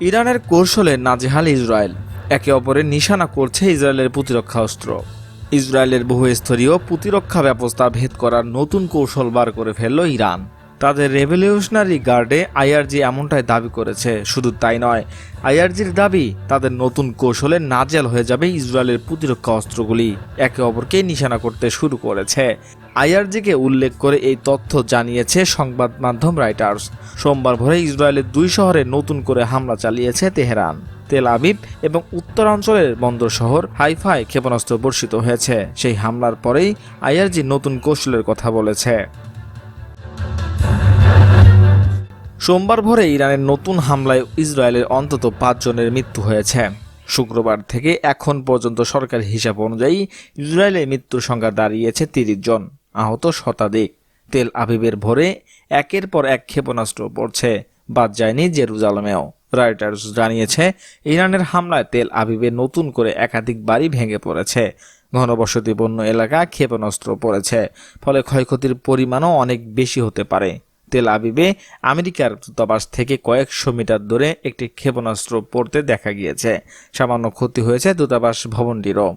ইরানের কৌশলে নাজেহাল ইসরায়েল। একে অপরের নিশানা করছে ইসরায়েলের প্রতিরক্ষা অস্ত্র। ইসরায়েলের বহুস্তরীয় প্রতিরক্ষা ব্যবস্থা ভেদ করার নতুন কৌশল বার করে ফেলল ইরান। তাদের রেভলিউশনারি গার্ডে আইআরজি এমনটাই দাবি করেছে। শুধু তাই নয়, আইআরজির দাবি, তাদের নতুন কৌশলে নাজেল হয়ে যাবে ইসরায়েলের প্রতিরক্ষা অস্ত্রগুলি। একে অপরকে নিশানা করতে শুরু করেছে। আইআরজিকে উল্লেখ করে এই তথ্য জানিয়েছে সংবাদ মাধ্যম রাইটার্স। সোমবার ভোরে ইসরায়েলের দুই শহরে নতুন করে হামলা চালিয়েছে তেহরান। তেল আবিব এবং উত্তরাঞ্চলের বন্দর শহর হাইফায় ক্ষেপণাস্ত্র বর্ষিত হয়েছে। সেই হামলার পরেই আইআরজি নতুন কৌশলের কথা বলেছে। সোমবার ভোরে ইরানের নতুন হামলায় ইসরায়েলের অন্তত পাঁচজনের মৃত্যু হয়েছে। শুক্রবার থেকে এখন পর্যন্ত সরকারি হিসাব অনুযায়ী ইসরায়েলের মৃত্যুর সংখ্যা দাঁড়িয়েছে তিরিশ জন, আহত শতাধিক। তেল আবিবের ভোরে একের পর এক ক্ষেপণাস্ত্র পড়ছে, বাদ যায়নি জেরুজালেমেও। রয়টার্স জানিয়েছে, ইরানের হামলায় তেল আবিবে নতুন করে একাধিক বাড়ি ভেঙে পড়েছে। ঘনবসতিপূর্ণ এলাকা ক্ষেপণাস্ত্র পড়েছে, ফলে ক্ষয়ক্ষতির পরিমাণও অনেক বেশি হতে পারে। তেল আবিবে আমেরিকার দূতাবাস থেকে কয়েকশো মিটার দূরে একটি ক্ষেপণাস্ত্র পড়তে দেখা গিয়েছে। সামান্য ক্ষতি হয়েছে দূতাবাস ভবনটিরও।